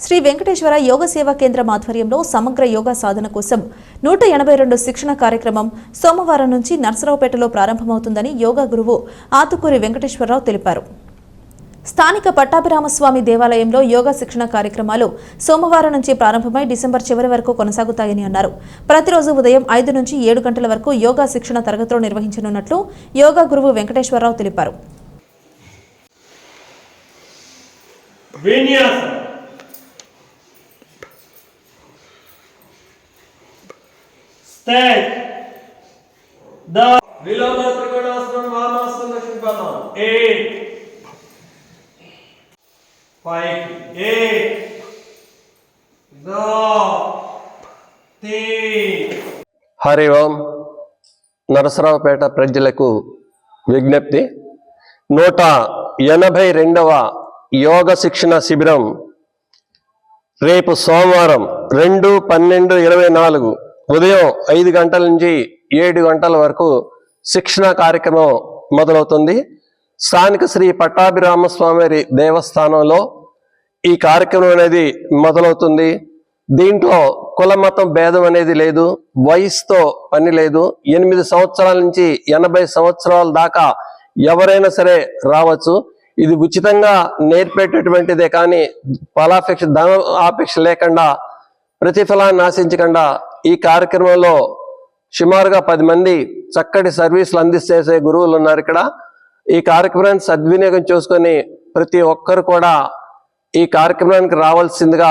శ్రీ వెంకటేశ్వర యోగ సేవా కేంద్రం ఆధ్వర్యంలో సమగ్ర యోగా సాధన కోసం నూట ఎనభై రెండు శిక్షణ కార్యక్రమం సోమవారం నుంచి నర్సరావుపేటలో ప్రారంభమవుతుందని యోగా గురువు ఆతుకూరి వెంకటేశ్వరరావు తెలిపారు. స్థానిక పట్టాభిరామస్వామి దేవాలయంలో యోగా శిక్షణ కార్యక్రమాలు సోమవారం నుంచి ప్రారంభమై డిసెంబర్ చివరి వరకు కొనసాగుతాయని అన్నారు. ప్రతిరోజు ఉదయం ఐదు నుంచి ఏడు గంటల వరకు యోగా శిక్షణ తరగతులు నిర్వహించనున్నట్లు యోగా గురువు వెంకటేశ్వరరావు తెలిపారు. విన్యాసం. స్టేట్ ద విలోమ త్రికోణాసనం వామాసనం దక్షిణపాదం ఎయిట్ ఫైవ్ ఎయిట్ ద తీన్ హరి ఓం నరసరావుపేట ప్రజలకు విజ్ఞప్తి. నూట ఎనభై రెండవ యోగ శిక్షణ శిబిరం రేపు సోమవారం రెండు పన్నెండు ఇరవై నాలుగు ఉదయం ఐదు గంటల నుంచి ఏడు గంటల వరకు శిక్షణ కార్యక్రమం మొదలవుతుంది. స్థానిక శ్రీ పట్టాభిరామస్వామి దేవస్థానంలో ఈ కార్యక్రమం అనేది మొదలవుతుంది. దీంట్లో కుల మతం భేదం అనేది లేదు వయసుతో పని లేదు. ఎనిమిది సంవత్సరాల నుంచి ఎనభై సంవత్సరాల దాకా ఎవరైనా సరే రావచ్చు. ఇది ఉచితంగా నేర్పేటటువంటిదే కానీ ఫలాపేక్ష ధన ఆపేక్ష లేకుండా ప్రతిఫలాన్ని ఆశించకుండా ఈ కార్యక్రమంలో సుమారుగా పది మంది చక్కటి సర్వీసులు అందిస్తేసే గురువులు ఉన్నారు ఇక్కడ. ఈ కార్యక్రమాన్ని సద్వినియోగం చేసుకొని ప్రతి ఒక్కరు కూడా ఈ కార్యక్రమానికి రావాల్సిందిగా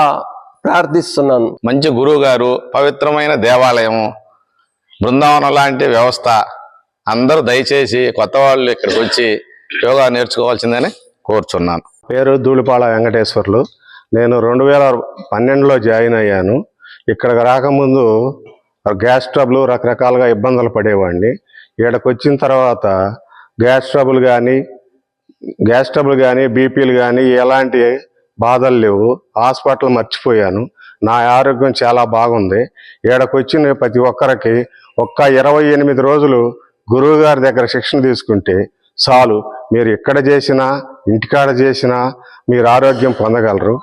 ప్రార్థిస్తున్నాను. మంచి గురువు గారు పవిత్రమైన దేవాలయం బృందావనం లాంటి వ్యవస్థ. అందరూ దయచేసి కొత్త వాళ్ళు ఇక్కడికి వచ్చి యోగా నేర్చుకోవాల్సిందని కోరుచున్నాను. పేరు ధూళిపాల వెంకటేశ్వర్లు. నేను రెండు వేల పన్నెండులో జాయిన్ అయ్యాను. ఇక్కడికి రాకముందు గ్యాస్ ట్రబుల్ రకరకాలుగా ఇబ్బందులు పడేవాడిని. ఇక్కడికి వచ్చిన తర్వాత గ్యాస్ ట్రబుల్ కానీ గ్యాస్ ట్రబుల్ కానీ బీపీలు కానీ ఎలాంటి బాధలు లేవు. హాస్పిటల్ మర్చిపోయాను. నా ఆరోగ్యం చాలా బాగుంది. ఇక్కడికి వచ్చిన ప్రతి ఒక్కరికి ఒక్క ఇరవై ఎనిమిది రోజులు గురువు గారి దగ్గర శిక్షణ తీసుకుంటే చాలు. మీరు ఎక్కడ చేసినా ఇంటికాడ చేసినా మీరు ఆరోగ్యం పొందగలరు.